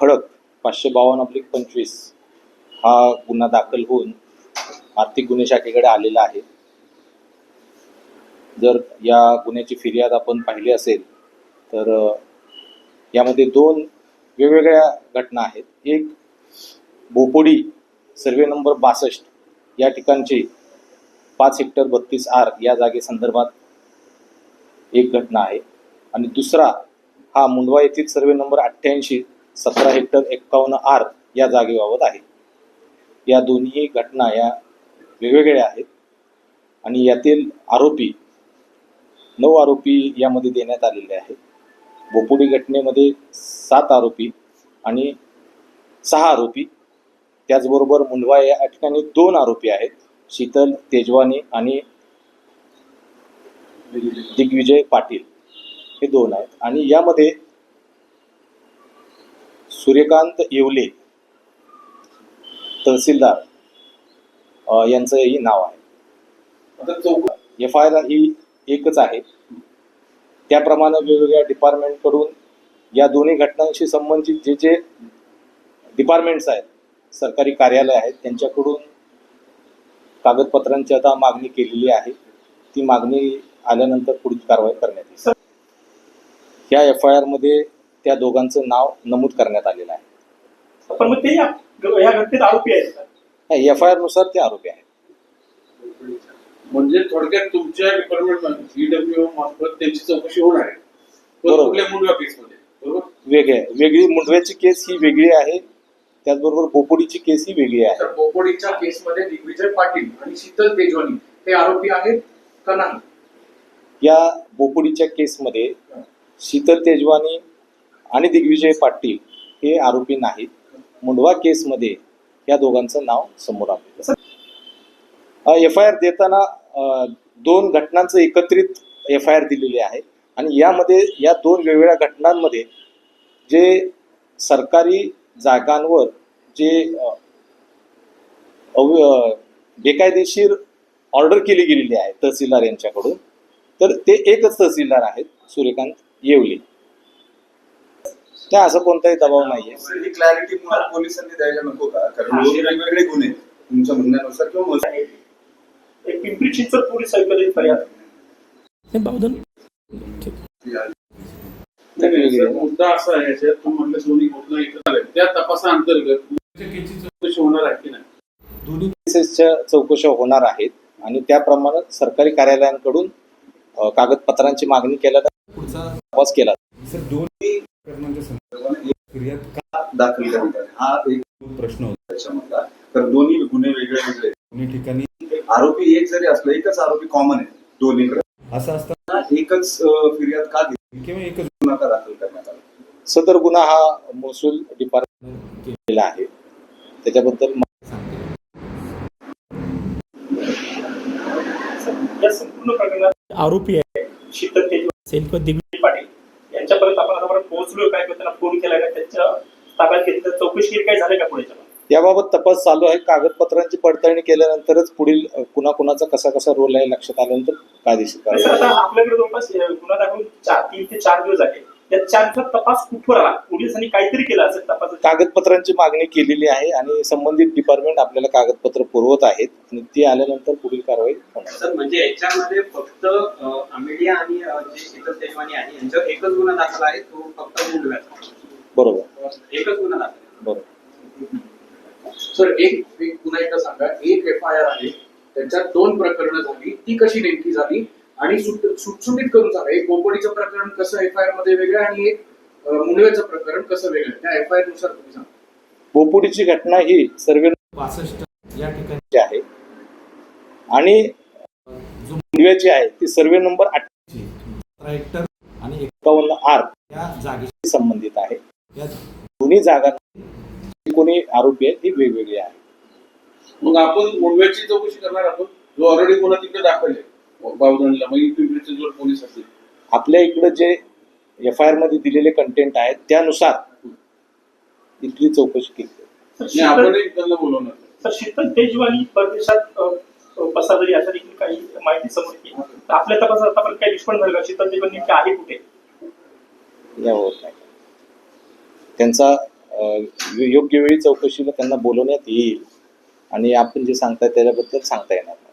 खडक पाचशे बावन्न अब्लिक पंचवीस हा गुन्हा दाखल होऊन आर्थिक गुन्हे शाखेकडे आलेला आहे. जर या गुन्ह्याची फिर्याद आपण पाहिली असेल तर यामध्ये दोन वेगवेगळ्या घटना आहेत. एक बोपोडी सर्वे नंबर बासष्ट या ठिकाणची पाच हेक्टर बत्तीस आर या जागेसंदर्भात एक घटना आहे. आणि दुसरा हा मुंडवा येथील सर्वे नंबर अठ्ठ्याऐंशी सतरा हेक्टर एक्कावन्न आर या जागेबाबत आहे. या दोन्ही घटना या वेगवेगळ्या आहेत. आणि यातील आरोपी नऊ आरोपी यामध्ये देण्यात आलेले आहेत. बोपुडी घटनेमध्ये सात आरोपी आणि सहा आरोपी. त्याचबरोबर मुंडवा या ठिकाणी दोन आरोपी आहेत. शीतल तेजवानी आणि दिग्विजय पाटील. हे दोन आहेत. आणि यामध्ये सूर्यकांत येवले तहसीलदार अ, यांचंही नाव आहे. एफ आय आर ही एकच आहे. त्याप्रमाणे वेगवेगळ्या डिपार्टमेंटकडून या दोन्ही घटनांशी संबंधित जे जे डिपार्टमेंट्स आहेत सरकारी कार्यालय आहेत त्यांच्याकडून कागदपत्रांची आता मागणी केलेली आहे. ती मागणी आल्यानंतर पुढील कारवाई करण्यात येईल. या एफ आय आरमध्ये त्या दोघांचं नाव नमूद करण्यात आलेलं आहे. पण मग ते या या घटनेत आरोपी आहेत का? एफ आय आरनुसार ते आरोपी आहेत. म्हणजे थोडक्यात तुमच्या डिपार्टमेंट ईडब्ल्यू मार्फत त्यांची चौकशी होणार आहे. पण बरोबर. कुठल्या केसमध्ये? बरोबर? वेगळे वेगळी मुंडव्याची केस ही वेगळी आहे. त्याचबरोबर बोपोडीची केस ही वेगळी आहे. तर बोपोडीच्या केसमध्ये दिग्विजय पाटील आणि शीतल तेजवानी हे आरोपी आहेत का नाही? या बोपोडीच्या केसमध्ये शीतल तेजवानी आणि दिग्विजय पाटील हे आरोपी नाहीत. मुंडवा केसमध्ये या दोघांचं नाव समोर आलं एफ आय आर देताना दोन घटनांचं एकत्रित एफ आय आर दिलेली आहे. आणि यामध्ये या दोन वेगवेगळ्या घटनांमध्ये जे सरकारी जागांवर जे अव- बेकायदेशीर ऑर्डर केली गेलेली आहे तहसीलदार यांच्याकडून तर ते एकच तहसीलदार आहेत सूर्यकांत येवले. त्या असं कोणताही दबाव नाहीये. ही क्लॅरिटी पोलिसांनी द्यायला नको का? कारण दोन वेगवेगळे गुन्हे आहेत. तुमच्या म्हणण्यानुसार किंवा मग एक पिंपरी चिंचवड पोलीस आयुक्तालयाची फरियाद. नाही बावधन. नाही, नाही, सर, मुद्दा असा आहे याच्यात तुम्ही म्हटलं सोनी घटना एकत्र आल्या त्या तपासाअंतर्गत चौकशी होणार आहे की नाही? दोन्ही केसेसच्या चौकशा होणार आहेत आणि त्याप्रमाणे सरकारी कार्यालयांकडून अ, कागदपत्रांची मागणी केल्यानंतर पुढचा तपास केला. सर दोन्ही एक फिर्याद का दाखल करण्यात आले. हा एक प्रश्न होता. त्याच्यामधला. तर दोन्ही गुन्हे वेगळे वेगळे. दोन्ही ठिकाणी आरोपी एक जरी असलं एकच आरोपी कॉमन आहे. दोन्हीकडे. असं असताना एकच फिर्याद का दिली? किंवा एकच गुन्हा का दाखल करण्यात आला? सदर गुन्हा हा महसूल डिपार्टमेंट केलेला आहे. त्याच्याबद्दल या संपूर्ण प्रकरणात आरोपी आहे. शीतल असेल किंवा दिग्विजय पाटील यांच्यापर्यंत पोहोचलोय काय त्यांना फोन केलाय का त्यांच्या ताब्यात घेतलं चौकशी काय झालं का पुढे याबाबत तपास चालू आहे. कागदपत्रांची पडताळणी केल्यानंतरच पुढील अ, कुणाकुणाचा कसा कसा रोल आहे लक्षात आल्यानंतर कायदेशीर कारवाई आता आपल्याकडे जवळपास गुन्हा दाखल चार तीन ते चार दिवस आहे या चार दिवसात तपास कुठवर आला? पोलिसांनी काहीतरी केलं असेल तपास कागदपत्रांची मागणी केलेली आहे आणि संबंधित डिपार्टमेंट आपल्याला कागदपत्र पुरवत आहेत आणि ती आल्यानंतर पुढील कारवाई होणार. सर म्हणजे याच्यामध्ये फक्त अमेडिया आणि जे शीतल तेजवानी आहे यांच्यावर एकच गुन्हा दाखल आहे तो बरोबर. एकच गुन्हा दाखल. बरोबर. सर एक एक पुन्हा एकदा सांगा. एक एफ आय आर आहे. त्याच्यात दोन प्रकरणं झाली. ती कशी नेमकी झाली? आणि सुट- सुटसुटीत करून सांगा. एक बोपोडीचं प्रकरण कसं एफ आय आरमध्ये वेगळं आणि एक मुंडव्याचं प्रकरण कसं वेगळं? त्या एफ आय आरनुसार तुम्ही सांगा. बोपुडीची घटना ही सर्वे पासष्ट या ठिकाणी आहे. आणि जो मुंडव्याची आहे ती सर्वे नंबर हेक्टर आणि अठ्ठावन्न आर. या जागेशी संबंधित आहे. या दोन्ही जागा जी कोणी आरोपी आहेत ती वेगवेगळी आहे. मग आपण मुंडव्याची चौकशी करणार आपण जो ऑलरेडी गुन्हा तिकडे दाखल आहे बावधनला मग पिंपरी चिंचवड पोलीस असतील आपल्या इकडं जे एफ आय आरमध्ये दिलेले कंटेंट आहेत त्यानुसार इथली चौकशी केली त्यांना बोलवणार. सर शीतल तेजवानी परदेशात अं, पसारली अशा देखील काही माहिती समोर आपल्या तपासात आतापर्यंत काही निष्पन्न झालं शीतल तेजवानी आहे कुठे? या होत नाही. त्यांचा योग्य वेळी चौकशीला त्यांना बोलवण्यात येईल आणि आपण जे सांगताय त्याच्याबद्दल सांगता येणार नाही.